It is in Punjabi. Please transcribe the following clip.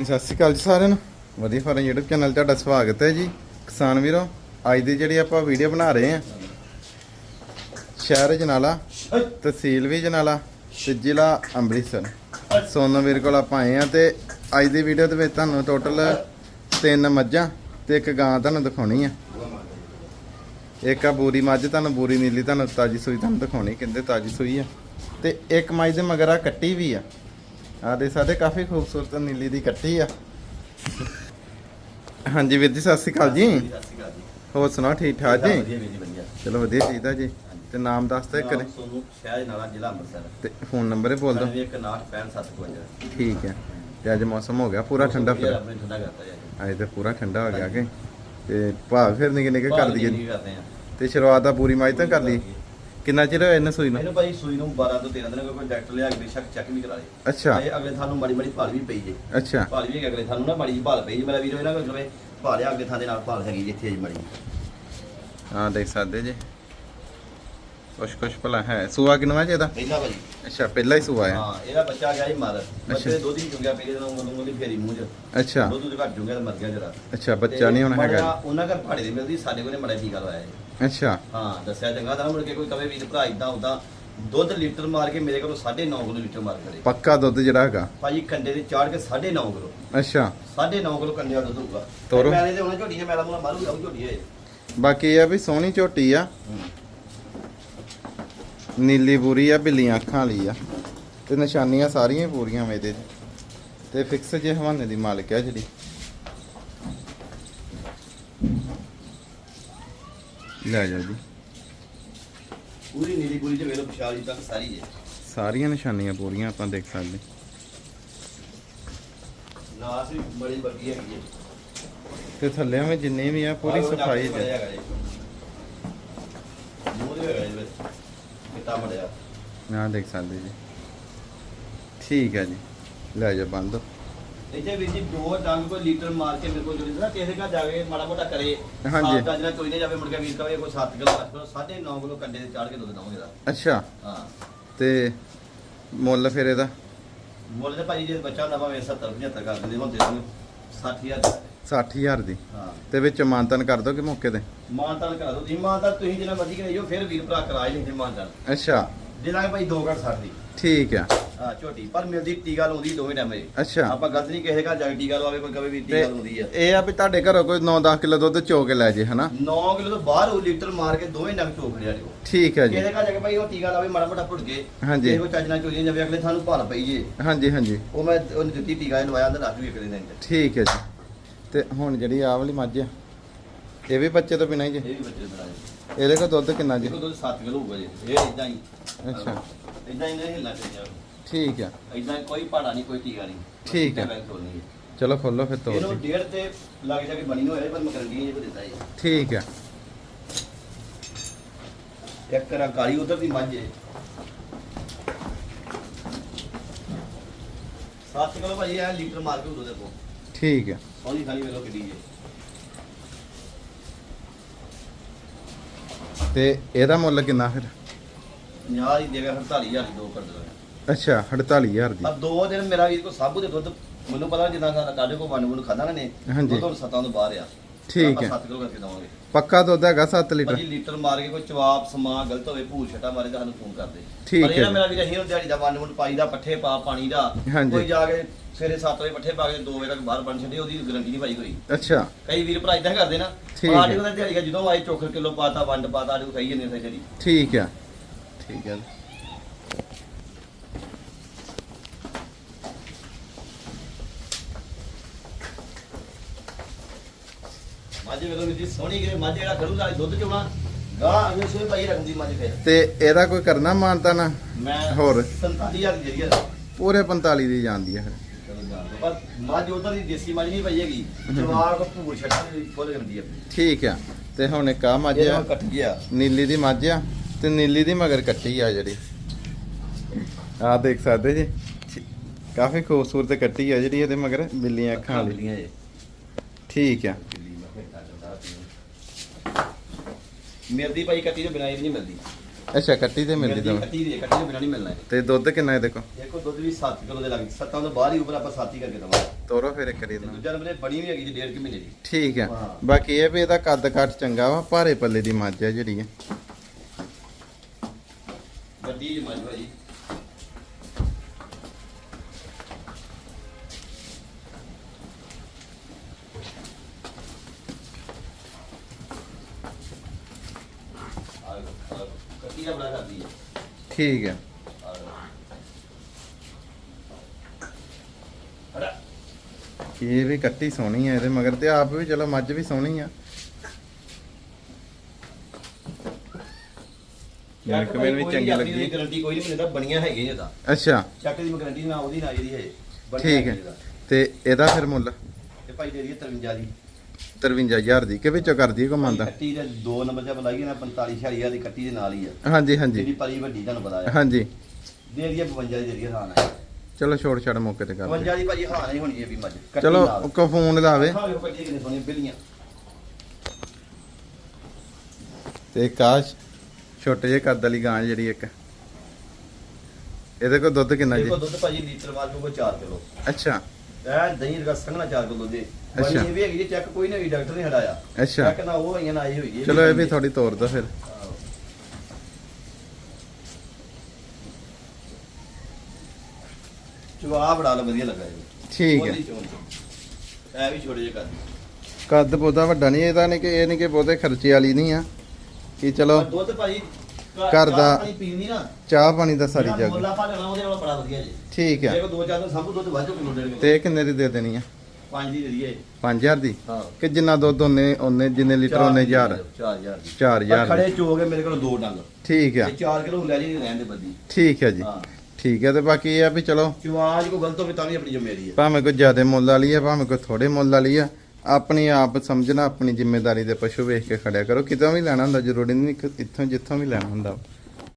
ਸਤਿ ਸ਼੍ਰੀ ਅਕਾਲ ਜੀ ਸਾਰਿਆਂ ਨੂੰ। ਵਧੀਆ ਫਾਰਮ YouTube ਚੈਨਲ ਤੁਹਾਡਾ ਸਵਾਗਤ ਹੈ ਜੀ। ਕਿਸਾਨ ਵੀਰੋ, ਅੱਜ ਦੀ ਜਿਹੜੀ ਆਪਾਂ ਵੀਡੀਓ ਬਣਾ ਰਹੇ ਹਾਂ, ਸ਼ਹਿਰ ਜਨਾਲਾ, ਤਹਿਸੀਲ ਵੀ ਜਨਾਲਾ ਤੇ ਜ਼ਿਲ੍ਹਾ ਅੰਮ੍ਰਿਤਸਰ। ਸੋਨਮ ਵੀਰ ਕੋਲ ਆਪਾਂ ਆਏ ਆ ਤੇ ਅੱਜ ਦੀ ਵੀਡੀਓ ਦੇ ਵਿੱਚ ਤੁਹਾਨੂੰ ਟੋਟਲ ਤਿੰਨ ਮੱਝਾਂ ਤੇ ਇੱਕ ਗਾਂ ਤੁਹਾਨੂੰ ਦਿਖਾਉਣੀ ਆ। ਇੱਕ ਆ ਬੂਰੀ ਮੱਝ ਤੁਹਾਨੂੰ, ਬੂਰੀ ਨੀਲੀ ਤੁਹਾਨੂੰ ਤਾਜੀ ਸੂਈ ਤੁਹਾਨੂੰ ਦਿਖਾਉਣੀ, ਕਹਿੰਦੇ ਤਾਜੀ ਸੂਈ ਆ। ਤੇ ਇੱਕ ਮੱਝ ਦੇ ਮਗਰ ਆ ਕੱਟੀ ਵੀ ਆ। ਆ ਦੇ ਸਾਡੇ ਕਾਫੀ ਖੂਬਸੂਰਤ ਨੀਲੀ ਦੀ ਕੱਟੀ ਆ। ਹਾਂਜੀ ਵੀਰ ਜੀ ਸਤਿ ਸ਼੍ਰੀ ਅਕਾਲ ਜੀ। ਹੋਰ ਸੁਣਾਓ ਠੀਕ ਠਾਕ ਜੀ? ਚਲੋ ਵਧੀਆ ਚਾਹੀਦਾ ਜੀ। ਤੇ ਨਾਮ ਦੱਸ ਇੱਕ ਨੇ ਸੋਨੂੰ ਸ਼ਹਿਰ ਨਾਲਾ ਜ਼ਿਲ੍ਹਾ ਅੰਮ੍ਰਿਤਸਰ। ਤੇ ਫੋਨ ਨੰਬਰ ਬੋਲ ਦਿਓ। 9165 ਠੀਕ ਹੈ ਤੇ ਅੱਜ ਮੌਸਮ ਹੋ ਗਿਆ ਪੂਰਾ ਠੰਡਾ ਫਿਰ? ਅੱਜ। ਤੇ ਪੂਰਾ ਠੰਡਾ ਹੋ ਗਿਆ ਕਿ? ਤੇ ਭਾਵ ਫਿਰ ਨਿੱਕੇ ਨਿੱਕੇ ਕਰ ਦਈਏ। ਤੇ ਸ਼ੁਰੂਆਤ ਆ ਪੂਰੀ ਮਾਈ ਤਾਂ ਕਰ ਲਈ। ਕਿੰਨਾ ਚਿਰ ਹੋਇਆ ਇਹਨੇ ਸੂਈ ਨੂੰ? ਮੈਨੂੰ ਭਾਈ ਸੂਈ ਨੂੰ 12 ਤੋਂ 13 ਦਿਨ ਕੋਈ ਡਾਕਟਰ ਲਿਆ ਕੇ ਬੇਸ਼ੱਕ ਚੈੱਕ ਵੀ ਕਰਾ ਲੇ ਅੱਛਾ। ਇਹ ਅਗਲੇ ਤੁਹਾਨੂੰ ਮਾੜੀ ਮਾੜੀ ਭਾਲ ਵੀ ਪਈ ਜੇ। ਅੱਛਾ। ਭਾਲ ਵੀ ਅਗਲੇ ਤੁਹਾਨੂੰ ਨਾ ਮਾੜੀ ਜੀ ਭਾਲ ਪਈ ਜੇ। ਮੇਰਾ ਵੀਰੋ ਇਹਨਾਂ ਕੋਲ ਜਵੇ ਭਾਲਿਆ ਅਗਲੇ ਥਾਂ ਦੇ ਨਾਲ ਭਾਲ ਹੈਗੀ ਜਿੱਥੇ ਅਜ ਮਾੜੀ ਹਾਂ ਦੇਖ ਸਕਦੇ ਜੀ। ਕੁਛ ਕੁਛ ਭਲਾ ਹੈ। ਸੂਆ ਕਿੰਨਵਾ ਚ ਇਹਦਾ? ਪਹਿਲਾ ਭਾਜੀ। ਅੱਛਾ ਪਹਿਲਾ ਹੀ ਸੂਆ ਹੈ। ਹਾਂ ਇਹਦਾ ਬੱਚਾ ਗਿਆ ਜੀ ਮਰ। ਬੱਚੇ ਦੇ ਦੁੱਧ ਹੀ ਚੁੰਗਿਆ ਪਹਿਲੇ ਦਿਨ ਉਹਨੂੰ ਉਹਦੀ ਫੇਰੀ ਮੂੰਹ ਚ। ਅੱਛਾ। ਦੁੱਧ ਦੇ ਘੱਟ ਚੁੰਗਿਆ ਤੇ ਮਰ ਗਿਆ ਜਰਾ। ਅੱਛਾ ਬੱਚਾ ਨਹੀਂ ਹੋਣਾ ਹੈਗਾ। ਉਹਨਾਂ ਘਰ ਭਾੜੇ ਦੀ ਮਿਲਦੀ ਸਾਡੇ ਕੋਲੇ ਮੜਾ ਟੀਕਾ ਲਵਾਇਆ ਜੀ। ਅੱਛਾ। ਹਾਂ ਦੱਸਿਆ ਚੰਗਾ ਤਾਂ ਮੁੜ ਕੇ ਕੋਈ ਕਵੇ ਵੀਰ ਭਰਾ ਇਦਾਂ ਉਦਾਂ ਦੁੱਧ ਲੀਟਰ ਮਾਰ ਕੇ ਮੇਰੇ ਕੋਲੋਂ 9.5 ਕਿਲੋ ਲੀਟਰ ਮਾਰ ਕਰੇ ਪੱਕਾ ਦੁੱਧ ਜਿਹੜਾ ਹੈਗਾ? ਭਾਜੀ ਕੰਡੇ ਦੇ ਚਾੜ ਕੇ 9.5 ਕਿਲੋ। ਅੱਛਾ। 9.5 ਕਿਲੋ ਕੰਡੇ ਦਾ ਦੁੱਧ ਹੋਊਗਾ। ਤੋਰੋ। ਮੈਲੇ ਤੇ ਉਹਨਾਂ ਝੋਟੀ ਨੇ ਮੈਲਾ ਮੂਲਾ ਮਾਰੂਗਾ ਉਹ ਝੋਟੀ ਹੈ ਬਾਕੀ ਇਹ ਆ ਵੀ ਸੋਹਣੀ ਝੋਟੀ ਆ। ਨੀਲੀ ਬੂਰੀ ਆ ਬਿੱਲੀਆਂ ਅੱਖਾਂ ਵਾਲੀ ਆ। ਤੇ ਨਿਸ਼ਾਨੀਆਂ ਸਾਰੀਆਂ ਹੀ ਪੂਰੀਆਂ ਵੇ ਇਹਦੇ 'ਚ। ਤੇ ਫਿਕਸ ਜੇ ਹਵਾਨੇ ਦੀ ਮਾਲਕ ਆ ਜਿਹੜੀ। ਲੈ ਜਾ ਜੀ। ਪੂਰੀ ਨੀਲੀ ਪੂਰੀ ਤੇ ਵੇਲੋ ਵਿਸ਼ਾਲ ਜੀ ਤੱਕ ਸਾਰੀ ਹੈ। ਸਾਰੀਆਂ ਨਿਸ਼ਾਨੀਆਂ ਪੂਰੀਆਂ ਆਪਾਂ ਦੇਖ ਸਕਦੇ। ਨਾਸ ਵੀ ਬੜੀ ਬੱਗੀ ਹੈਗੀ ਹੈ। ਤੇ ਥੱਲੇ ਵੀ ਜਿੰਨੇ ਵੀ ਆ ਪੂਰੀ ਸਫ਼ਾਈ ਚ। ਹੈਗਾ ਜੀ। ਦੇ ਹੈਗਾ ਜੀ ਵਿੱਚ ਕਿਤਾ ਮੜਿਆ। ਨਾ ਦੇਖ ਸਕਦੇ ਜੀ। ਠੀਕ ਹੈ ਜੀ। ਲੈ ਜਾ ਬੰਦ। ਇੱਥੇ ਵੀਰ ਜੀ ਦੋ ਡੰਗ ਕੋਈ ਲੀਟਰ ਮਾਰ ਕੇ ਮੇਰੇ ਕੋਲ ਜੁੜੀ ਨਾ ਕਿਸੇ ਘਰ ਜਾਵੇ ਮਾੜਾ ਮੋਟਾ ਕਰੇ। ਹਾਂਜੀ। ਚੱਜ ਨਾਲ ਕੋਈ ਨਹੀਂ ਜਾਵੇ ਮੁੜ ਕੇ ਵੀਰ ਕਵੇ ਕੋਈ 7 ਕਿਲੋ 8 ਕਿਲੋ 9.5 ਕਿਲੋ ਕੰਡੇ ਤੇ ਚਾੜ ਕੇ ਦੁੱਧ ਦਵਾਂਗੇ ਦਾ ਅੱਛਾ। ਹਾਂ। ਤੇ ਮੁੱਲ ਫਿਰ ਇਹਦਾ? ਮੁੱਲ ਤੇ ਭਾਜੀ ਜੇ ਬੱਚਾ ਹੁੰਦਾ ਭਾਵੇਂ 70 75 ਕਰ ਦਿੰਦੇ ਹੁਣ ਦੇ ਦਾਂਗੇ 60000 60000 ਦੀ। ਹਾਂ। ਤੇ ਵਿੱਚ ਮਾਨਤਨ ਕਰ ਦੋਗੇ ਮੌਕੇ ਤੇ? ਮਾਨਤਾਨ ਕਰਾ ਦੋ ਜੀ ਮਾਨਤਾਨ ਤੁਸੀਂ ਜਿੰਨਾ ਮਰਜ਼ੀ ਕਰਾਈਓ ਫਿਰ ਵੀਰ ਭਰਾ ਕਰਾ ਹੀ ਲੈਂਦੇ ਮਾਨਤਾਨ। ਅੱਛਾ। ਦੇ ਦਾਂਗੇ ਭਾਈ 2 ਘੱਟ 60 ਦੀ। ਠੀਕ ਆ। ਹਾਂ ਝੋਟੀ। ਪਰ ਮਿਲਦੀ ਟੀਕਾ ਲਾਉਂਦੀ ਦੋਵੇਂ ਟਾਈਮ ਇਹ। ਅੱਛਾ। ਆਪਾਂ ਗਲਤ ਨਹੀਂ ਕਿਸੇ ਘਰ ਜਾ ਕੇ ਟੀਕਾ ਲਵਾਵੇ ਕੋਈ ਕਵੇ ਵੀ ਤੇ ਟੀਕਾ ਲਾਉਂਦੀ ਆ। ਇਹ ਆ ਵੀ ਤੁਹਾਡੇ ਘਰੋਂ ਕੋਈ 9-10 ਕਿਲੋ ਦੁੱਧ ਚੋ ਕੇ ਲੈ ਜੇ ਹਨਾ? 9 ਕਿਲੋ ਤੋਂ ਬਾਹਰ ਉਹ ਲੀਟਰ ਮਾਰ ਕੇ ਦੋਵੇਂ ਨਗ ਚੋਕ ਰਿਆ ਦੇਖੋ ਠੀਕ ਹੈ ਜੀ। ਕਿਸੇ ਘਰ ਜਾ ਕੇ ਭਾਈ ਉਹ ਟੀਕਾ ਲਾਵੇ ਮਾੜਾ ਮੋਟਾ ਭੁੱਟ ਕੇ ਹਾਂਜੀ। ਕਿਸੇ ਚੱਜ ਨਾਲ ਚੋਲੀਆਂ ਜਾਵੇ ਅਗਲੇ ਤੁਹਾਨੂੰ ਭਾਲ ਪਈ ਜੇ। ਹਾਂਜੀ ਹਾਂਜੀ। ਉਹ ਮੈਂ ਉਹਨੇ ਦਿੱਤੀ ਟੀਕਾ ਇਹ ਲਵਾਇਆ ਅੰਦਰ ਰੱਖ ਵੀ ਇੱਕ ਦਿਨ ਦੇ ਠੀਕ ਹੈ ਜੀ। ਤੇ ਹੁਣ ਜਿਹੜੀ ਆਹ ਵਾਲੀ ਮੱਝ ਆ ਇਹ ਵੀ ਬੱਚੇ ਤੋਂ ਬਿਨਾਂ ਹੀ ਜੇ? ਇਹ ਵੀ ਬੱਚੇ ਬਣਾਏ ਇਹਦੇ ਕੋਲ ਦੁੱਧ ਕਿੰਨਾ ਜੀ? ਦੇਖੋ ਦੁੱਧ 7 ਕਿਲੋ ਹੋਊਗਾ ਜੀ। ਇਹ ਇਦਾਂ ਹੀ। ਅੱਛਾ। ਇਦਾਂ ਹੀ ਨਹੀਂ ਹਿੱਲਣਾ ਚਾਹੀਦਾ ਠੀਕ ਆ। ਇਦਾਂ ਕੋਈ ਪਾੜਾ ਨਹੀਂ ਕੋਈ ਟੀਕਾ ਨਹੀਂ। ਠੀਕ ਹੈ। ਏਦਾਂ ਬੈਂਕ ਖੋਲਣੀ ਹੈ। ਚਲੋ ਖੋਲੋ ਫਿਰ ਤੋਰ ਇਹਨੂੰ ਦੀ ਡੇਢ ਤੇ ਲੱਗ ਜਾ ਕੇ ਬਣੀ ਹੋਇਆ ਪਰ ਮੈਂ ਗਰੰਟੀ ਨਹੀਂ ਦਿੱਤਾ ਜੀ। ਠੀਕ ਆ। ਇੱਕ ਕਰਾ ਕਾਲੀ ਉਧਰ ਦੀ ਮੱਝ ਹੈ 7 ਕਿਲੋ ਭਾਜੀ ਇਹ ਲੀਟਰ ਮਾਰ ਕੇ ਉਦੋਂ ਦੇ ਕੋ ਠੀਕ ਆ ਸੌਣੀ ਖਾਲੀ ਵੇਲੋ ਕਿੱਡੀ ਹੈ। ਤੇ ਇਹਦਾ ਮੁੱਲ ਕਿੰਨਾ ਫਿਰ? 50 ਦੀ ਦੇਗਾ 48000 ਦੀ ਦੋ ਕਰ ਦੇਣਾ ਅੱਛਾ 48000 ਦੀ। ਪਰ ਦੋ ਦਿਨ ਮੇਰਾ ਵੀਰ ਕੋ ਸਾਬੂ ਦੇ ਦੁੱਧ ਮੈਨੂੰ ਪਤਾ ਜਿੱਦਾਂ ਦਾ ਕਾਡੇ ਕੋ ਵੰਡ ਵੰਡ ਖਾਦਾ ਨਾ ਨੇ ਹਾਂਜੀ। ਉਹ ਤੋਂ ਸੱਤਾਂ ਤੋਂ ਬਾਹਰ ਆ। ਠੀਕ ਹੈ। 7 ਕਿਲੋ ਕਰਕੇ ਦਵਾਂਗੇ। ਪੱਕਾ ਦੁੱਧ ਹੈਗਾ 7 ਲੀਟਰ। ਭਾਜੀ ਲੀਟਰ ਮਾਰ ਕੇ ਕੋਈ ਜਵਾਬ ਸਮਾ ਗਲਤ ਹੋਵੇ ਭੂਰ ਛਟਾ ਮਾਰੇ ਤਾਂ ਸਾਨੂੰ ਫੋਨ ਕਰਦੇ। ਠੀਕ ਪਰ। ਮੇਰਾ ਵੀਰ ਅਸੀਂ ਉਹ ਦਿਹਾੜੀ ਦਾ ਵੰਡ ਪਾਈ ਦਾ ਪੱਠੇ ਪਾ ਪਾਣੀ ਦਾ। ਕੋਈ ਜਾ ਕੇ ਸਵੇਰੇ 7 ਵਜੇ ਪੱਠੇ ਪਾ ਕੇ 2 ਵਜੇ ਤੱਕ ਬਾਹਰ ਬਣ ਛੱਡੇ ਉਹਦੀ ਗਰੰਟੀ ਨਹੀਂ ਭਾਈ ਕੋਈ ਅੱਛਾ। ਕਈ ਵੀਰ ਭਰਾ ਇਦਾਂ ਕਰਦੇ ਨਾ ਹੈ। ਉਹਦਾ ਦਿਹਾੜੀ ਦਾ ਜਦੋਂ ਆਏ ਚੋਖਰ ਕਿਲੋ ਪਾਤਾ ਵੰਡ ਪਾਤਾ ਆਡੀ ਕਹੀ ਜਾਂਦੇ ਸੀ ਜਿਹੜੀ ਠੀਕ ਆ ਠੀਕ ਆ ਮੱਝ ਵੇਲੋ ਵੀ ਜੀ ਸੋਹਣੀ ਕਿ ਮੱਝ ਜਿਹੜਾ ਖੜੂਗਾ ਦੁੱਧ ਚੋਣਾ। ਗਾਂ ਅਗਲੇ ਸਵੇਰ ਭਾਈ ਰੱਖਦੀ ਮੱਝ ਫਿਰ। ਤੇ ਇਹਦਾ ਕੋਈ ਕਰਨਾ ਮਾਨਤਾ ਨਾ? ਮੈਂ ਹੋਰ? 47000 ਦੀ ਜਿਹੜੀ ਆ। ਪੂਰੇ 45 ਦੀ ਜਾਂਦੀ ਹੈ ਫਿਰ। ਪਰ ਮੱਝ ਉਧਰ ਦੀ ਦੇਸੀ ਮੱਝ ਨਹੀਂ ਪਈ ਹੈਗੀ। ਜਵਾਰ ਕੋ ਭੂਰ ਛੱਟਾ ਦੀ ਫੁੱਲ ਗੰਦੀ ਆ। ਠੀਕ ਆ। ਤੇ ਹੁਣ ਇੱਕ ਆ ਮੱਝ। ਇਹ ਆ ਹੁਣ ਕੱਟ ਗਿਆ। ਨੀਲੀ ਦੀ ਮੱਝ ਆ ਤੇ ਨੀਲੀ ਦੀ ਮਗਰ ਕੱਟੀ ਆ ਜਿਹੜੀ। ਆ ਦੇਖ ਸਕਦੇ ਜੀ? ਕਾਫੀ ਖੂਬਸੂਰਤ ਕੱਟੀ ਆ ਜਿਹੜੀ ਇਹਦੇ ਮਗਰ ਬਿੱਲੀਆਂ ਅੱਖਾਂ ਵਾਲੀ। ਬਿੱਲੀਆਂ ਠੀਕ ਆ ਬਿੱਲੀ ਮੈਂ ਫਿਰ ਕੱਟਦਾ ਮਿਲਦੀ ਭਾਈ ਕੱਟੀ ਤੋਂ ਬਿਨਾਂ ਇਹ ਨਹੀਂ ਮਿਲਦੀ। ਅੱਛਾ ਕੱਟੀ ਤੇ ਮਿਲਦੀ ਤਾਂ। ਕੱਟੀ ਦੀ ਹੈ, ਕੱਟੀ ਤੋਂ ਬਿਨਾਂ ਨਹੀਂ ਮਿਲਣਾ। ਤੇ ਦੁੱਧ ਕਿੰਨਾ ਇਹਦੇ ਕੋਲ? ਦੇਖੋ ਦੁੱਧ ਵੀ 7 ਕਿਲੋ ਦੇ ਲੱਗ 7 ਤੋਂ ਬਾਹਰ ਹੀ ਉੱਪਰ ਆਪਾਂ 7 ਹੀ ਕਰਕੇ ਦਵਾਂਗੇ। ਤੋਰੋ ਫਿਰ ਕਰੀ ਤੇ ਨਾ ਦੂਜਾ ਨੰਬਰ ਇਹ ਬਣੀ ਵੀ ਹੈਗੀ ਜੀ ਡੇਢ ਕੁ ਮਹੀਨੇ ਦੀ। ਠੀਕ ਹੈ ਹਾਂ। ਬਾਕੀ ਇਹ ਵੀ ਇਹਦਾ ਕੱਦ ਕੱਟ ਚੰਗਾ ਵਾ ਭਾਰੇ ਪੱਲੇ ਦੀ ਮੱਝ ਹੈ ਜਿਹੜੀ ਹੈ ਵੱਡੀ ਜੀ ਮੱਝ ਭਾਜੀ ਕੱਟੀ ਦਾ ਬੜਾ ਕਰਦੀ ਹੈ ਠੀਕ ਹੈ। ਇਹ ਵੀ ਕੱਟੀ ਸੋਹਣੀ ਹੈ ਇਹਦੇ ਮਗਰ ਤੇ ਆਪ ਵੀ ਚਲੋ ਮੱਝ ਵੀ ਸੋਹਣੀ ਆ। ਮਿਲਕ ਮੇਨ ਵੀ ਚੰਗੀ ਲੱਗੀ। ਗਾਰੰਟੀ ਕੋਈ ਨਹੀਂ ਮਿਲਦਾ ਬਣੀਆਂ ਹੈਗੀਆਂ ਇਹਦਾ ਅੱਛਾ। ਚੱਕ ਦੀ ਗਾਰੰਟੀ ਨਾ ਉਹਦੀ ਨਾ ਇਹਦੀ ਹੈ ਠੀਕ ਹੈ। ਤੇ। ਇਹਦਾ ਫਿਰ ਮੁੱਲ? ਤੇ ਭਾਈ ਦੇ ਰਹੀ 53 ਦੀ। 53000 ਦੀ। ਕਿ ਵਿੱਚੋਂ ਕਰਦੀ ਕੋ ਮੰਨਦਾ ਕੱਟੀ ਦੇ ਦੋ ਨੰਬਰ ਤੇ ਬੁਲਾਈ ਨਾ 45 ਹਜ਼ਾਰ ਦੀ ਕੱਟੀ ਦੇ ਨਾਲ ਹੀ ਆ। ਹਾਂਜੀ ਹਾਂਜੀ। ਜਿਹੜੀ ਪਰੀ ਵੱਡੀ ਤੁਹਾਨੂੰ ਪਤਾ ਆ। ਹਾਂਜੀ। ਦੇ ਰਹੀ 52 ਦੀ ਦੇ ਰਹੀ ਹਾਂ ਚਲੋ ਛੋੜ ਛੜ ਮੌਕੇ ਤੇ ਕਰ ਦਿਓ। 52 ਦੀ ਭਾਜੀ ਹਾਂ ਨਹੀਂ ਹੋਣੀ ਇਹ ਵੀ ਮੱਝ ਕੱਟੀ ਚਲੋ ਨਾਲ। ਕੋ ਫੋਨ ਲਾਵੇ। ਹਾਂ ਵੇਖੋ ਕੱਟੀ ਕਿੰਨੇ ਸੋਹਣੀਆਂ ਬਿੱਲੀਆਂ। ਤੇ ਕਾਸ਼ ਛੋਟੇ ਜਿਹੇ ਕੱਦ ਵਾਲੀ ਗਾਂ ਜਿਹੜੀ ਇੱਕ। ਇਹਦੇ ਕੋਲ ਦੁੱਧ ਕਿੰਨਾ ਜੀ? ਦੇਖੋ ਦੁੱਧ ਭਾਜੀ ਲੀਟਰ ਬਾਅਦ ਕੋ 4 ਕਿਲੋ। ਅੱਛਾ। ਇਹ ਦਹੀਂ ਦਾ ਸੰਘਣਾ 4 ਕਿਲੋ ਦੇ। ਬਣੀ ਅੱਛਾ। ਇਹ ਵੀ ਹੈਗੀ ਜੀ ਚੈੱਕ ਕੋਈ ਨਹੀਂ ਹੋਈ ਡਾਕਟਰ ਨੇ ਹਟਾਇਆ। ਅੱਛਾ। ਚੈੱਕ ਨਾ ਉਹ ਆਈਆਂ ਨਾ ਆਈ ਹੋਈ ਹੈ। ਚਲੋ ਇਹ ਵੀ ਥੋੜੀ ਤੋਰ ਦੋ ਫਿਰ। ਚੁਆ ਬੜਾ ਲ ਵਧੀਆ ਲੱਗਾ ਇਹ ਠੀਕ ਹੈ। ਇਹ ਵੀ ਛੋਟੇ ਜਿਹੇ ਕਰ ਕੱਦ ਬਹੁਤਾ ਵੱਡਾ ਨਹੀਂ ਇਹਦਾ ਨਹੀਂ ਕਿ ਇਹ ਨਹੀਂ ਕਿ ਬਹੁਤੇ ਖਰਚੇ ਵਾਲੀ ਨਹੀਂ ਆ। ਕਿ ਚਲੋ। ਦੁੱਧ ਭਾਜੀ ਘਰ ਦਾ- ਪਾਣੀ ਪੀਣੀ ਨਾ ਚਾਹ ਪਾਣੀ ਦਾ ਸਾਰੀ ਜੱਗ। ਮੁੱਲ ਆਪਾਂ ਲੈਣਾ ਉਹਦੇ ਨਾਲ ਬੜਾ ਵਧੀਆ ਜੀ। ਠੀਕ ਜੇ ਹੈ ਕੋ ਦੋ ਚਾਰ ਦਿਨ ਸਭ ਦੁੱਧ ਵਾਜੋ ਕਿਲੋ ਡੇਢ ਕਿਲੋ। ਤੇ ਕਿੰਨੇ ਦੀ ਦੇ ਦੇਣੀ ਆ? ਪੰਜ ਦੀ ਦੇ ਦਈਏ। 5000 ਦੀ? ਹਾਂ। ਕਿ ਜਿੰਨਾ ਦੁੱਧ ਉਹਨੇ ਉਹਨੇ ਜਿੰਨੇ ਲੀਟਰ ਉਹਨੇ ਹਜ਼ਾਰ? 4000 ਦੀ। 4000 ਖੜੇ ਚੋਗੇ ਮੇਰੇ ਕੋਲ ਦੋ ਡੰਗ। ਠੀਕ ਆ। ਤੇ 4 ਕਿਲੋ ਲੈ ਜੀ ਰਹਿਣ ਦੇ ਬੱਦੀ। ਠੀਕ ਹੈ ਜੀ। ਹਾਂ। ਠੀਕ ਹੈ ਤੇ ਬਾਕੀ ਇਹ ਆ ਵੀ ਚਲੋ। ਚਵਾਜ ਕੋ ਗਲਤ ਹੋਵੇ ਤਾਂ ਵੀ ਆਪਣੀ ਜ਼ਿੰਮੇਵਾਰੀ ਹੈ। ਭਾਵੇਂ ਕੋਈ ਜ਼ਿਆਦਾ ਮੁੱਲ ਵਾਲੀ ਆ ਭਾਵੇਂ ਕੋਈ ਥੋੜੇ ਮੁੱਲ ਵਾਲੀ ਆ ਆਪਣੀ ਆਪ ਸਮਝਣਾ, ਆਪਣੀ ਜ਼ਿੰਮੇਵਾਰੀ ਦੇ ਪਸ਼ੂ ਵੇਖ ਕੇ ਖੜਿਆ ਕਰੋ। ਕਿਤੋਂ ਵੀ ਲੈਣਾ ਹੁੰਦਾ, ਜ਼ਰੂਰੀ ਨਹੀਂ ਕਿ ਇੱਥੋਂ ਜਿੱਥੋਂ ਵੀ ਲੈਣਾ ਹੁੰਦਾ।